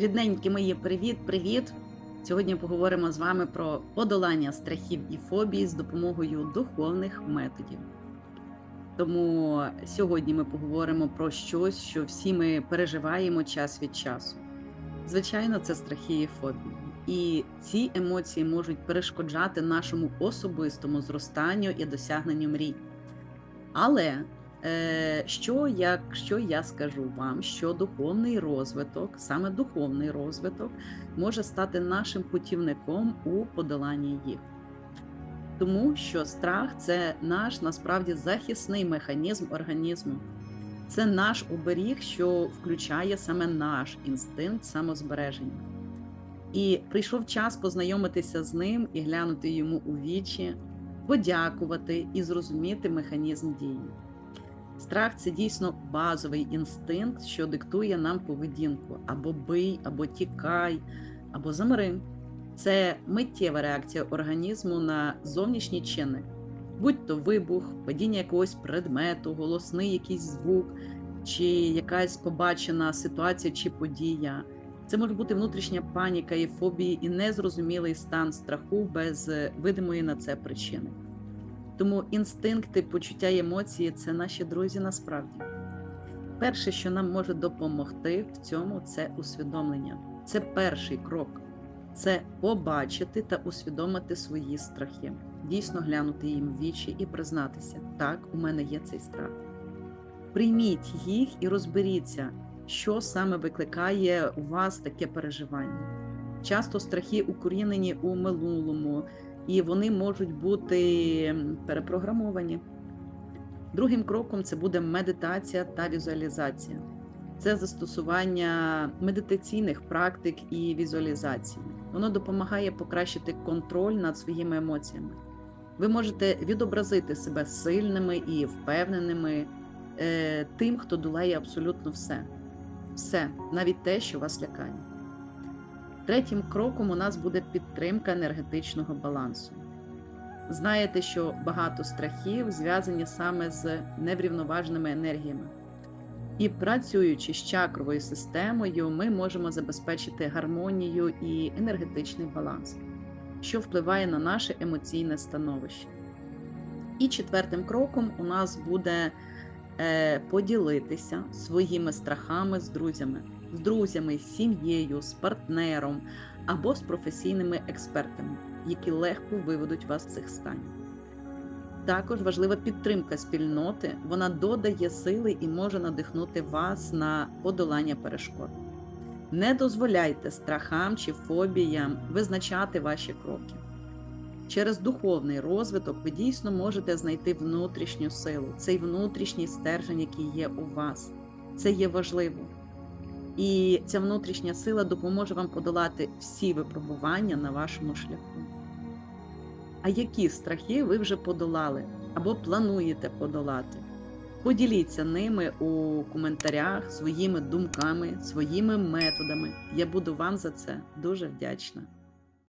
Рідненькі мої, привіт-привіт! Сьогодні поговоримо з вами про подолання страхів і фобій з допомогою духовних методів. Тому сьогодні ми поговоримо про щось, що всі ми переживаємо час від часу. Звичайно, це страхи і фобії. І ці емоції можуть перешкоджати нашому особистому зростанню і досягненню мрій. Але Е, Що якщо я скажу вам, що духовний розвиток, саме духовний розвиток, може стати нашим путівником у подоланні їх? Тому що страх це наш насправді захисний механізм організму, це наш оберіг, що включає саме наш інстинкт самозбереження. І прийшов час познайомитися з ним і глянути йому у вічі, подякувати і зрозуміти механізм дії. Страх це дійсно базовий інстинкт, що диктує нам поведінку або бий, або тікай, або замри. Це миттєва реакція організму на зовнішній чинник, будь то вибух, падіння якогось предмету, голосний якийсь звук, чи якась побачена ситуація чи подія. Це може бути внутрішня паніка і фобії, і незрозумілий стан страху без видимої на це причини. Тому інстинкти, почуття емоції це наші друзі насправді. Перше, що нам може допомогти в цьому, це усвідомлення. Це перший крок. Це побачити та усвідомити свої страхи, дійсно глянути їм в вічі і признатися, так, у мене є цей страх. Прийміть їх і розберіться, що саме викликає у вас таке переживання. Часто страхи укорінені у минулому, і вони можуть бути перепрограмовані. Другим кроком це буде медитація та візуалізація. Це застосування медитаційних практик і візуалізації. Воно допомагає покращити контроль над своїми емоціями. Ви можете відобразити себе сильними і впевненими е, тим, хто долає абсолютно все. Все, навіть те, що вас лякає. Третім кроком у нас буде підтримка енергетичного балансу. Знаєте, що багато страхів зв'язані саме з неврівноваженими енергіями. І працюючи з чакровою системою, ми можемо забезпечити гармонію і енергетичний баланс, що впливає на наше емоційне становище. І четвертим кроком у нас буде е, поділитися своїми страхами з друзями з друзями, з сім'єю, з партнером або з професійними експертами, які легко виведуть вас з цих станів. Також важлива підтримка спільноти, вона додає сили і може надихнути вас на подолання перешкод. Не дозволяйте страхам чи фобіям визначати ваші кроки. Через духовний розвиток ви дійсно можете знайти внутрішню силу, цей внутрішній стержень, який є у вас. Це є важливо. І ця внутрішня сила допоможе вам подолати всі випробування на вашому шляху. А які страхи ви вже подолали або плануєте подолати? Поділіться ними у коментарях своїми думками, своїми методами. Я буду вам за це дуже вдячна.